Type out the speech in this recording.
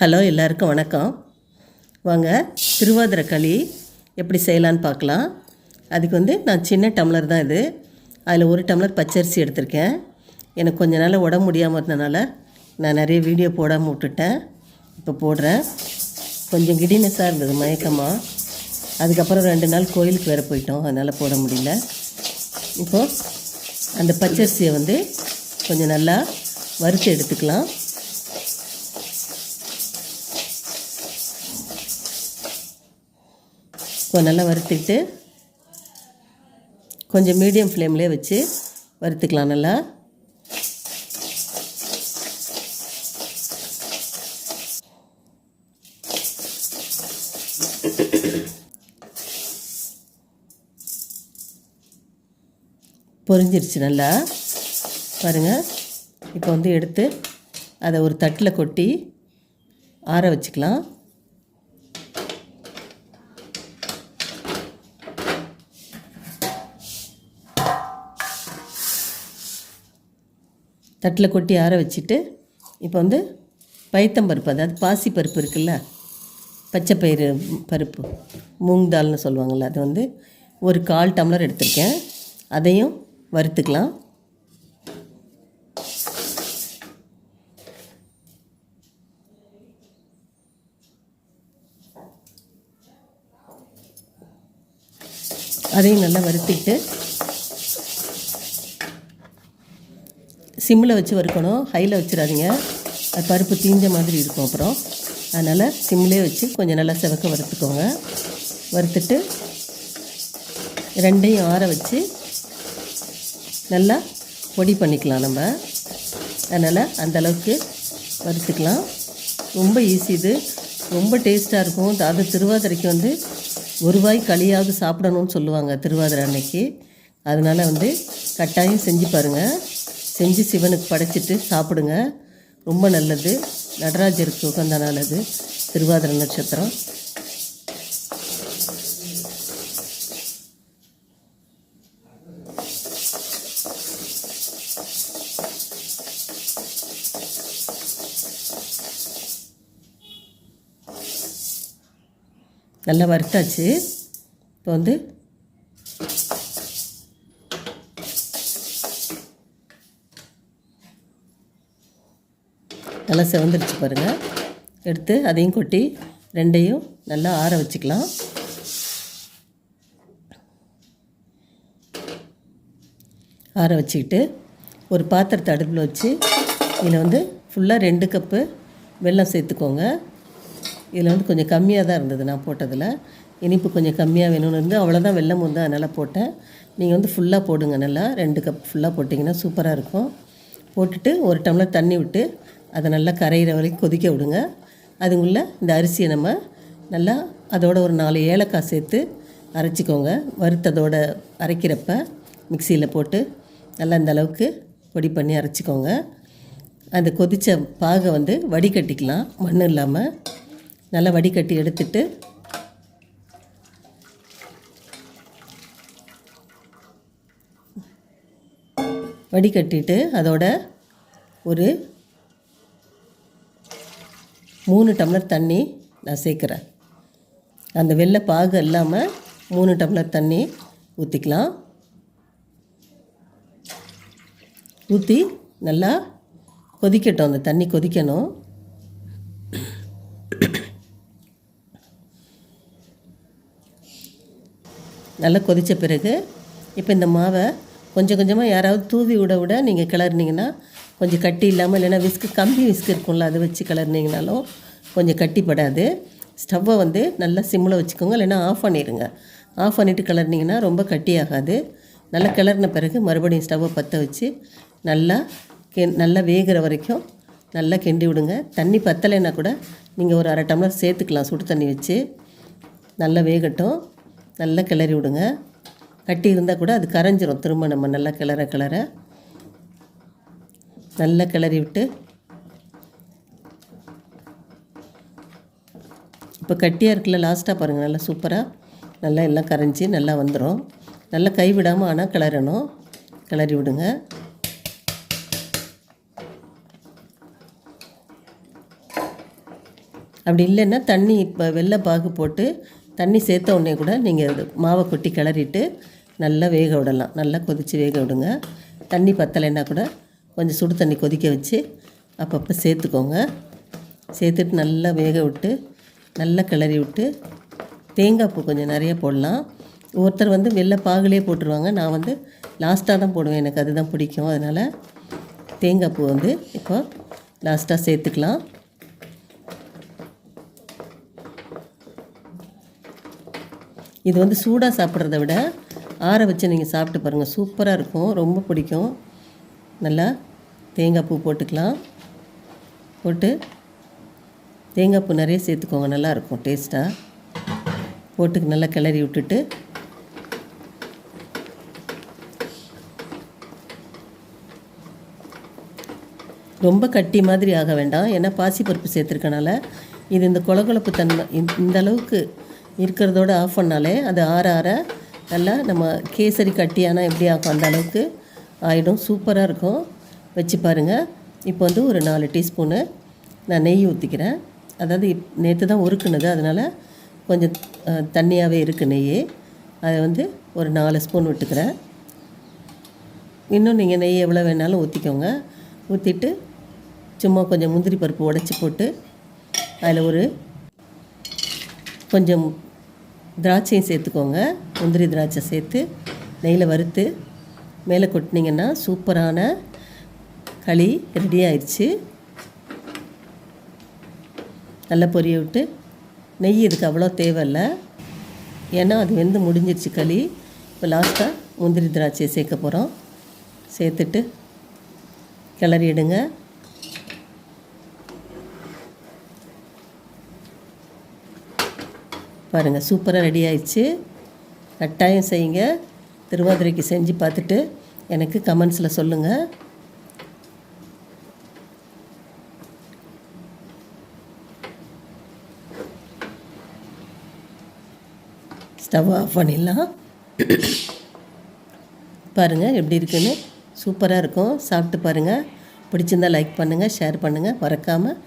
Hello எல்லாருக்கும் வணக்கம். வாங்க திருவாதிரை களி எப்படி செய்யலான்னு பார்க்கலாம். அதுக்கு வந்து நான் சின்ன டம்ளர் தான் இது. அதில் ஒரு டம்ளர் பச்சரிசி எடுத்திருக்கேன். எனக்கு கொஞ்ச நாள் உடம்பு முடியாமல் இருந்தனால நான் நிறைய வீடியோ போடாமல் விட்டுட்டேன். இப்போ போடுறேன். கொஞ்சம் கிடினஸாக இருந்தது மயக்கமாக அதுக்கப்புறம் ரெண்டு நாள் கோயிலுக்கு வேறு போயிட்டோம். அதனால் போட முடியல. இப்போது அந்த பச்சரிசியை வந்து கொஞ்சம் நல்லா வறுத்து எடுத்துக்கலாம். நல்லா வறுத்துக்கிட்டு கொஞ்சம் மீடியம் ஃப்ளேம்லேயே வச்சு வறுத்துக்கலாம் நல்லா. பொரிஞ்சிருச்சு நல்லா. பாருங்கள் இப்போ வந்து எடுத்து அதை ஒரு தட்டில் கொட்டி ஆற வச்சுக்கலாம். தட்டில் கொட்டி ஆற வச்சுட்டு இப்போ வந்து பைத்தம்பருப்பு அதாவது பாசி பருப்பு இருக்குல்ல பச்சை பயிறு பருப்பு மூங் தால்னு சொல்லுவாங்கள்ல அது வந்து ஒரு கால் டம்ளர் எடுத்திருக்கேன். அதையும் வறுத்துக்கலாம். அதையும் நல்லா வறுத்துக்கிட்டு சிம்மில் வச்சு வறுக்கணும். ஹையில் வச்சிடாதீங்க. அது பருப்பு தீஞ்ச மாதிரி இருக்கும் அப்புறம். அதனால் சிம்லேயே வச்சு கொஞ்சம் நல்லா செவக்க வறுத்துக்கோங்க. வறுத்துட்டு ரெண்டையும் ஆற வச்சு நல்லா பொடி பண்ணிக்கலாம் நம்ம. அதனால் அந்தளவுக்கு வறுத்துக்கலாம். ரொம்ப ஈஸி இது. ரொம்ப டேஸ்ட்டாக இருக்கும். அது திருவாதிரைக்கு வந்து ஒரு வாய் களியாவது சாப்பிடணும்னு சொல்லுவாங்க திருவாதிரை அன்னைக்கு. அதனால் வந்து கட்டாயம் செஞ்சு பாருங்கள் செஞ்சு சிவனுக்கு படைச்சிட்டு சாப்பிடுங்க. ரொம்ப நல்லது. நடராஜருக்கு உகந்த நல்லது திருவாதிரை நட்சத்திரம். நல்லா வறுத்தாச்சு. இப்போ வந்து நல்லா செவந்துருச்சு பாருங்கள் எடுத்து அதையும் கொட்டி ரெண்டையும் நல்லா ஆற வச்சுக்கலாம். ஆற வச்சுக்கிட்டு ஒரு பாத்திரத்தை அடுப்பில் வச்சு இதில் வந்து ஃபுல்லாக ரெண்டு கப்பு வெல்லம் சேர்த்துக்கோங்க. இதில் வந்து கொஞ்சம் கம்மியாக தான் இருந்தது நான் போட்டதில். இனிப்பு கொஞ்சம் கம்மியாக வேணும்னு இருந்து அவ்வளோதான் வெல்லம் வந்து அதனால் போட்டேன். நீங்கள் வந்து ஃபுல்லாக போடுங்க நல்லா. ரெண்டு கப் ஃபுல்லாக போட்டிங்கன்னா சூப்பராக இருக்கும். போட்டுட்டு ஒரு டம்ளர் தண்ணி விட்டு அதை நல்லா கரையிற வரைக்கும் கொதிக்க விடுங்க. அதுக்குள்ளே இந்த அரிசியை நம்ம நல்லா அதோட ஒரு நாலு ஏலக்காய் சேர்த்து அரைச்சிக்கோங்க. வறுத்ததோட அரைக்கிறப்ப மிக்சியில் போட்டு நல்லா இந்த அளவுக்கு பொடி பண்ணி அரைச்சிக்கோங்க. அந்த கொதித்த பாகை வந்து வடிகட்டிக்கலாம். மண் இல்லாமல் நல்லா வடிகட்டி எடுத்துட்டு வடிகட்டிட்டு அதோட ஒரு மூணு டம்ளர் தண்ணி நான் சேர்க்குறேன். அந்த வெள்ளை பாகு இல்லாமல் மூணு டம்ளர் தண்ணி ஊற்றிக்கலாம் ஊற்றி நல்லா கொதிக்கட்டும். அந்த தண்ணி கொதிக்கணும். நல்லா கொதித்த பிறகு இப்போ இந்த மாவை கொஞ்சம் கொஞ்சமாக யாராவது தூவி விட விட நீங்கள் கிளறினீங்கன்னா கொஞ்சம் கட்டி இல்லாமல் இல்லைன்னா விஸ்கு கம்பி விஸ்கு இருக்கும்ல அதை வச்சு கிளறினீங்கனாலும் கொஞ்சம் கட்டிப்படாது. ஸ்டவ்வை வந்து நல்லா சிம்மில் வச்சுக்கோங்க இல்லைன்னா ஆஃப் பண்ணிடுங்க. ஆஃப் பண்ணிவிட்டு கிளறினீங்கன்னா ரொம்ப கட்டியாகாது. நல்லா கிளறின பிறகு மறுபடியும் ஸ்டவ்வை பற்ற வச்சு நல்லா கெ நல்லா வேகிற வரைக்கும் நல்லா கிண்டி விடுங்க. தண்ணி பத்தலைன்னா கூட நீங்கள் ஒரு அரை டம்ளர் சேர்த்துக்கலாம் சுடு தண்ணி வச்சு. நல்லா வேகட்டும். நல்லா கிளறி விடுங்க. கட்டி இருந்தால் கூட அது கரைஞ்சிரும் திரும்ப நம்ம நல்லா கிளற கிளற. நல்லா கிளறி விட்டு இப்போ கட்டியாக இருக்குல்ல லாஸ்ட்டாக பாருங்கள் நல்லா சூப்பராக நல்லா எல்லாம் கரைஞ்சி நல்லா வந்துடும் நல்லா கை விடாமல் ஆனால் கிளறணும். கிளறி விடுங்க. அப்படி இல்லைன்னா தண்ணி இப்போ வெள்ளை பாகு போட்டு தண்ணி சேர்த்த உடனே கூட நீங்கள் மாவை கொட்டி கிளறிட்டு நல்லா வேக விடலாம். நல்லா கொதித்து வேக விடுங்க. தண்ணி பத்தலைன்னா கூட கொஞ்சம் சுடு தண்ணி கொதிக்க வச்சு அப்பப்போ சேர்த்துக்கோங்க. சேர்த்துட்டு நல்லா வேக விட்டு நல்லா கிளறி விட்டு தேங்காய் பூ கொஞ்சம் நிறைய போடலாம். ஒருத்தர் வந்து வெள்ளை பாகுலே போட்டுருவாங்க. நான் வந்து லாஸ்ட்டாக தான் போடுவேன். எனக்கு அதுதான் பிடிக்கும். அதனால் தேங்காய் பூ வந்து இப்போ லாஸ்ட்டாக சேர்த்துக்கலாம். இது வந்து சூடாக சாப்பிட்றத விட ஆற வச்சு நீங்கள் சாப்பிட்டு பாருங்கள் சூப்பராக இருக்கும். ரொம்ப பிடிக்கும். நல்லா தேங்காய் பூ போட்டுக்கலாம். போட்டு தேங்காய் பூ நிறைய சேர்த்துக்கோங்க நல்லாயிருக்கும் டேஸ்ட்டாக போட்டு நல்லா கிளறி விட்டுட்டு ரொம்ப கட்டி மாதிரி ஆக வேண்டாம். ஏன்னா பாசிப்பருப்பு சேர்த்துருக்கனால இது இந்த கொலகொலப்பு தன்மை இந்த- அளவுக்கு இருக்கிறதோட ஆஃப் பண்ணாலே அது ஆற ஆற நல்லா நம்ம கேசரி கட்டியானால் எப்படி ஆகும் அந்த அளவுக்கு ஆகிடும் சூப்பராக இருக்கும். வச்சு பாருங்கள் இப்போ வந்து ஒரு நாலு டீஸ்பூனு நான் நெய் ஊற்றிக்கிறேன் அதாவது நேற்று தான் உருக்குனது. அதனால் கொஞ்சம் தண்ணியாகவே இருக்குது நெய் அதை வந்து ஒரு நாலு ஸ்பூன் விட்டுக்கிறேன். இன்னும் நீங்கள் நெய் எவ்வளோ வேணாலும் ஊற்றிக்கோங்க ஊற்றிட்டு சும்மா கொஞ்சம் முந்திரி பருப்பு உடச்சி போட்டு அதில் ஒரு கொஞ்சம் திராட்சையும் சேர்த்துக்கோங்க. முந்திரி திராட்சை சேர்த்து நெய்யில் வறுத்து மேலே கொட்டினீங்கன்னா சூப்பரான களி ரெடி ஆயிடுச்சு. நல்லா பொரிய விட்டு நெய் இதுக்கு அவ்வளோ தேவையில்லை. ஏன்னா அது வெந்து முடிஞ்சிருச்சு களி. இப்போ லாஸ்ட்டாக முந்திரி திராட்சையை சேர்க்க போகிறோம் சேர்த்துட்டு கிளறிடுங்க பாருங்கள் சூப்பராக ரெடி ஆயிடுச்சு. கட்டாயம் செய்யுங்க. திருவாதிரைக்கு செஞ்சு பார்த்துட்டு எனக்கு கமெண்ட்ஸில் சொல்லுங்கள் ஸ்டவ் ஆஃப் பண்ணிடலாம். பாருங்கள் எப்படி இருக்குன்னு. சூப்பராக இருக்கும். சாப்பிட்டு பாருங்கள் பிடிச்சிருந்தா லைக் பண்ணுங்கள் ஷேர் பண்ணுங்கள் மறக்காமல்